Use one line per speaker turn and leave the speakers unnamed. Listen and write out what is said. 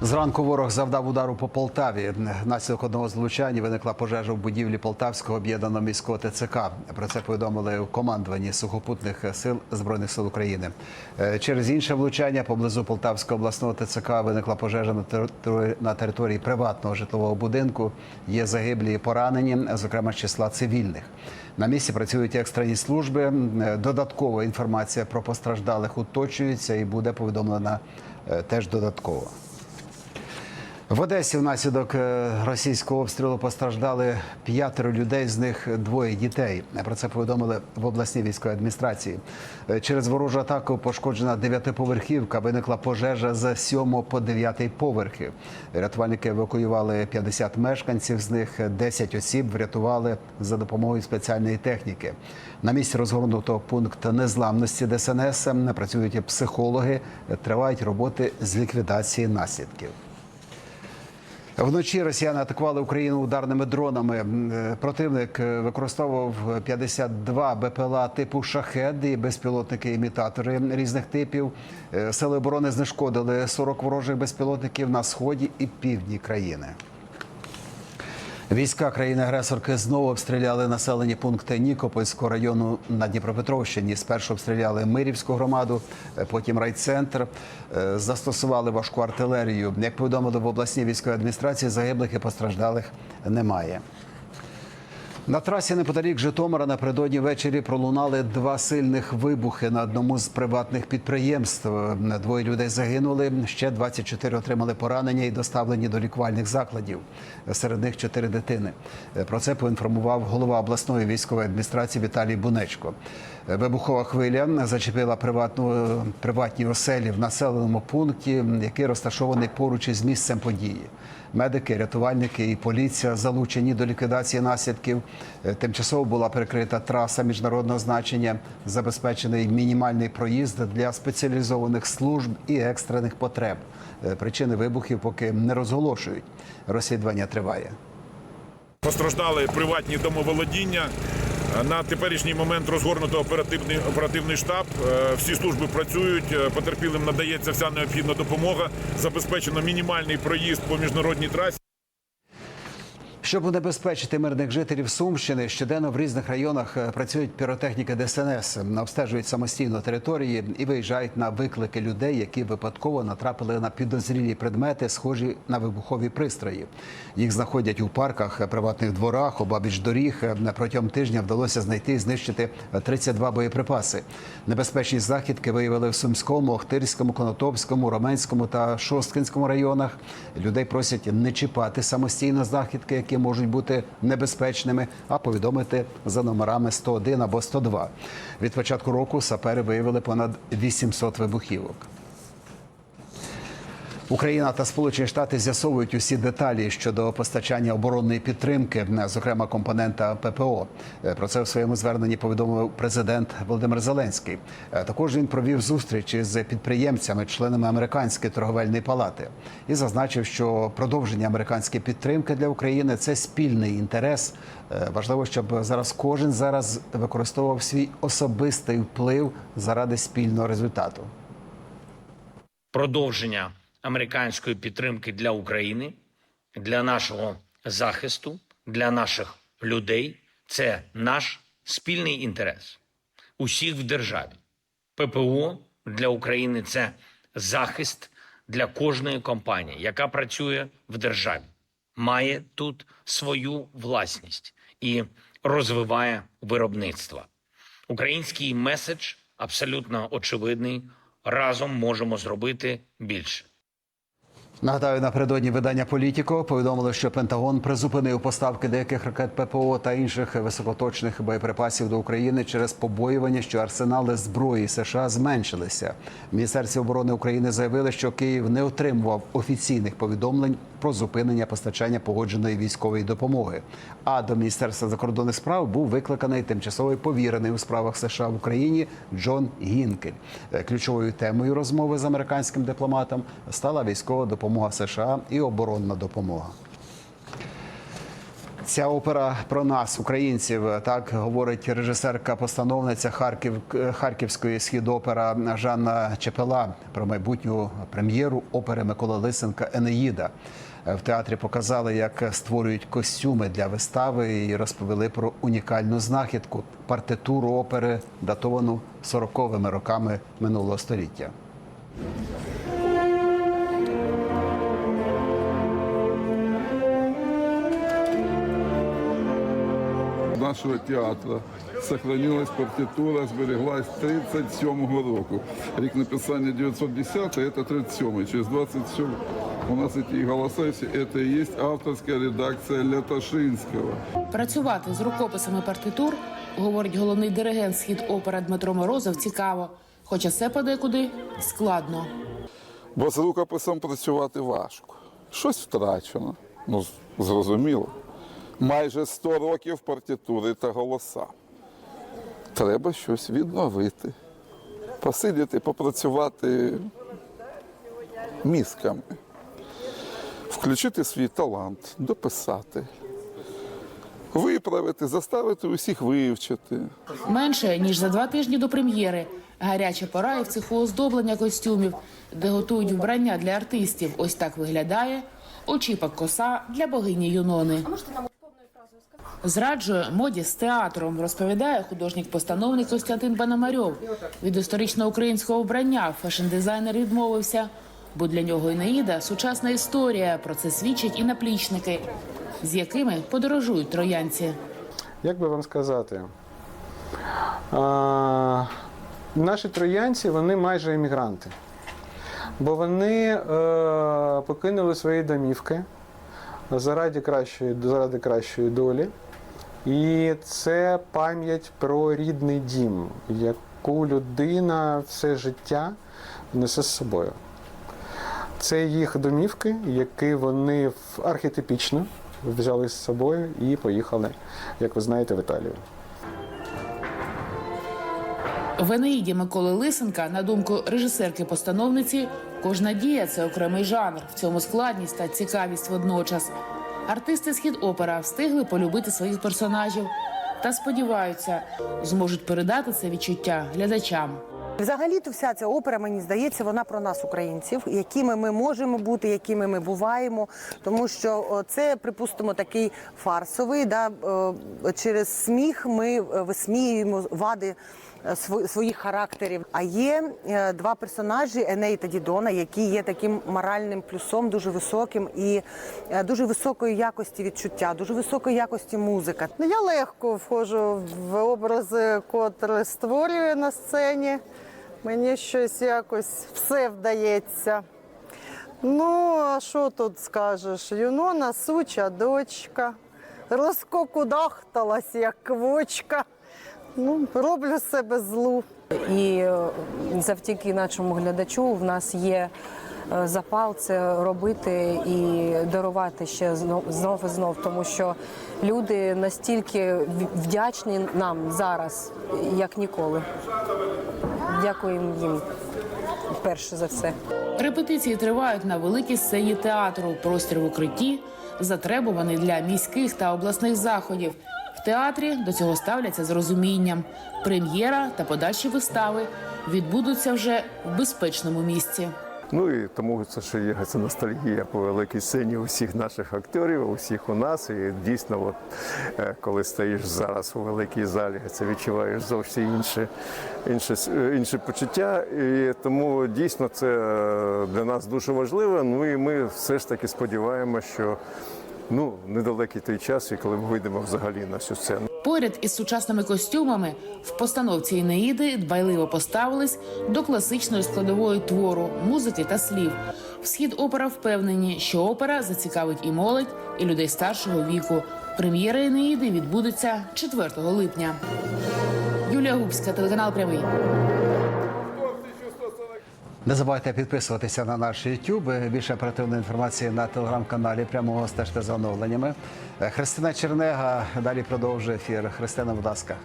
Зранку ворог завдав удару по Полтаві. Внаслідок одного з влучань виникла пожежа в будівлі Полтавського об'єднаного міського ТЦК. Про це повідомили у командуванні сухопутних сил збройних сил України. Е, Через інше влучання поблизу Полтавського обласного ТЦК виникла пожежа на території, на території приватного житлового будинку. Є загиблі і поранені, зокрема з числа цивільних. На місці працюють екстрені служби. Е, Додаткова інформація про постраждалих уточнюється і буде повідомлена е, теж додатково. В Одесі внаслідок е, російського обстрілу постраждали п'ятеро людей, з них двоє дітей. Про це повідомили в обласній військовій адміністрації. Е, Через ворожу атаку пошкоджена дев'ятиповерхівка. Виникла пожежа з 7 по 9 поверхи. Рятувальники евакуювали 50 мешканців, з них 10 осіб врятували за допомогою спеціальної техніки. На місці розгорнуто пункт незламності ДСНС. Працюють психологи. Тривають роботи з ліквідації наслідків. Вночі росіяни атакували Україну ударними дронами. Е, Противник е, використовував 52 БПЛА типу шахед і безпілотники-імітатори різних типів. Е, Сили оборони знешкодили 40 ворожих безпілотників на сході і півдні країни. Війська країни-агресорки знову обстріляли населені пункти Нікопольського району на Дніпропетровщині. Спершу обстріляли Мирівську громаду, е, потім райцентр. Е, Застосували важку артилерію. Як повідомили в обласній військовій адміністрації, загиблих і постраждалих немає. На трасі неподалік Житомира напередодні ввечері пролунали два сильних вибухи на одному з приватних підприємств. Двоє людей загинули, ще 24 отримали поранення і доставлені до лікувальних закладів. Серед них чотири дитини. Про це поінформував голова обласної військової адміністрації Віталій Бунечко. Вибухова хвиля зачепила приватну приватні оселі в населеному пункті, який розташований поруч із місцем події. Медики, рятувальники і поліція залучені до ліквідації наслідків. Е, Тимчасово була перекрита траса міжнародного значення, забезпечений мінімальний проїзд для спеціалізованих служб і екстрених потреб. Е, Причини вибухів поки не розголошують. Розслідування триває.
Постраждали приватні домоволодіння. На теперішній момент розгорнуто оперативний оперативний штаб. Е, Всі служби працюють. е, Потерпілим надається вся необхідна допомога. Забезпечено мінімальний проїзд по міжнародній трасі.
Щоб унебезпечити мирних жителів Сумщини, щоденно в різних районах е, працюють піротехніки ДСНС, обстежують самостійно території і виїжджають на виклики людей, які випадково натрапили на підозрілі предмети, схожі на вибухові пристрої. Їх знаходять у парках, е, приватних дворах, обабіч доріг. Е, Протягом тижня вдалося знайти і знищити 32 боєприпаси. Небезпечні західки виявили в Сумському, Охтирському, Конотопському, Роменському та Шосткинському районах. Людей просять не чіпати самостійно західки, які можуть бути небезпечними, а повідомити за номерами 101 або 102. Від початку року сапери виявили понад 800 вибухівок. Україна та Сполучені Штати з'ясовують усі деталі щодо постачання оборонної підтримки, зокрема компонента ППО. Е, Про це в своєму зверненні повідомив президент Володимир Зеленський. Е, Також він провів зустріч із підприємцями, членами американської торговельної палати, і зазначив, що продовження американської підтримки для України це спільний інтерес. Е, Важливо, щоб зараз кожен зараз використовував свій особистий вплив заради спільного результату.
продовження американської підтримки для України, для нашого захисту, для наших людей це наш спільний інтерес усіх в державі. ППО для України це захист для кожної компанії, яка працює в державі, має тут свою власність і розвиває виробництво. Український меседж абсолютно очевидний. Разом можемо зробити більше.
Нагадаю, напередодні видання Політіко повідомили, що Пентагон призупинив поставки деяких ракет ППО та інших високоточних боєприпасів до України через побоювання, що арсенали зброї США зменшилися. В Міністерстві оборони України заявили, що Київ не отримував офіційних повідомлень про зупинення постачання погодженої військової допомоги. А до Міністерства закордонних справ був викликаний тимчасовий повірений у справах США в Україні Джон Гінкель. Е, Ключовою темою розмови з американським дипломатом стала військова допомога США і оборонна допомога. Ця опера про нас, українців, так говорить режисерка-постановниця Харків Харківської східопера Жанна Чепела про майбутню прем'єру опери Миколи Лисенка Енеїда. В театрі показали, як створюють костюми для вистави, і розповіли про унікальну знахідку партитуру опери, датовану 40-ми роками минулого століття.
Нашого театру сохранилась партитура, збереглась 37-го року. Рік написання 910, це 37-й. Через 27 у нас ці голоса, всі, це і є авторська редакція Лятошинського.
Працювати з рукописами партитур, говорить головний диригент схід опера Дмитро Морозов, цікаво, хоча все подекуди складно.
Бо з рукописом працювати важко. Щось втрачено. Ну, зрозуміло. Майже 100 років партитури та голоса. Треба щось відновити. Посидіти, попрацювати мізками. Включити свій талант, дописати, виправити, заставити усіх вивчити.
Менше ніж за два тижні до прем'єри. Гаряча пора і в цеху оздоблення костюмів, де готують вбрання для артистів. Ось так виглядає очіпок коса для богині Юнони. Зраджує моді з театром, розповідає художник-постановник Костянтин Пономарьов. Від історично українського вбрання фешн-дизайнер відмовився, бо для нього Інеїда – сучасна історія. Про це свідчать і наплічники, з якими подорожують троянці.
Як би вам сказати? А, наші троянці вони майже емігранти. Бо вони е, покинули свої домівки заради кращої, заради кращої долі. І це пам'ять про рідний дім, яку людина все життя несе з собою. Це їх домівки, які вони архетипічно взяли з собою і поїхали, як ви знаєте, в Італію.
В Енеїді Миколи Лисенка, на думку режисерки-постановниці, кожна дія це окремий жанр. В цьому складність та цікавість водночас. Артисти схід опера встигли полюбити своїх персонажів та сподіваються, зможуть передати це відчуття глядачам.
Взагалі-то вся ця опера, мені здається, вона про нас, українців, якими ми можемо бути, якими ми буваємо. Тому що це, припустимо, такий фарсовий. Да, е, через сміх ми е, висміюємо вади своїх характерів. А є е, два персонажі Еней та Дідона, які є таким моральним плюсом, дуже високим і е, дуже високої якості відчуття, дуже високої якості музика.
Ну, Я легко входжу в образи, котрі створюю на сцені. Мені щось якось все вдається. Ну, а що тут скажеш? Юнона суча дочка, розкокудахталась, як квочка. Ну, роблю себе злу.
І е, завдяки нашому глядачу в нас є е, запал це робити і дарувати ще знов і знов, тому що люди настільки вдячні нам зараз, як ніколи. Дякуємо їм перше за все.
Репетиції тривають на великій сцені театру. Простір в укритті затребуваний для міських та обласних заходів. Театрі до цього ставляться з розумінням. Прем'єра та подальші вистави відбудуться вже в безпечному місці.
Ну і тому це ще є це ностальгія по великій сцені усіх наших акторів, усіх у нас. І дійсно, от е, коли стоїш зараз у великій залі, це відчуваєш зовсім інше, інше, е, інше почуття. І тому дійсно це е, для нас дуже важливо. Ну і ми все ж таки сподіваємося, що ну недалекий той час, і коли ми вийдемо взагалі на цю сцену.
Поряд із сучасними костюмами в постановці Інеїди дбайливо поставились до класичної складової твору, музики та слів. В схід опера впевнені, що опера зацікавить і молодь, і людей старшого віку. Прем'єра Інеїди відбудеться 4 липня. Юлія Губська, телеканал Прямий.
Не забувайте підписуватися на наш YouTube. Більше оперативної інформації на телеграм-каналі. Прямого стежте за оновленнями. Христина Чернега далі продовжує ефір. Христина, будь ласка.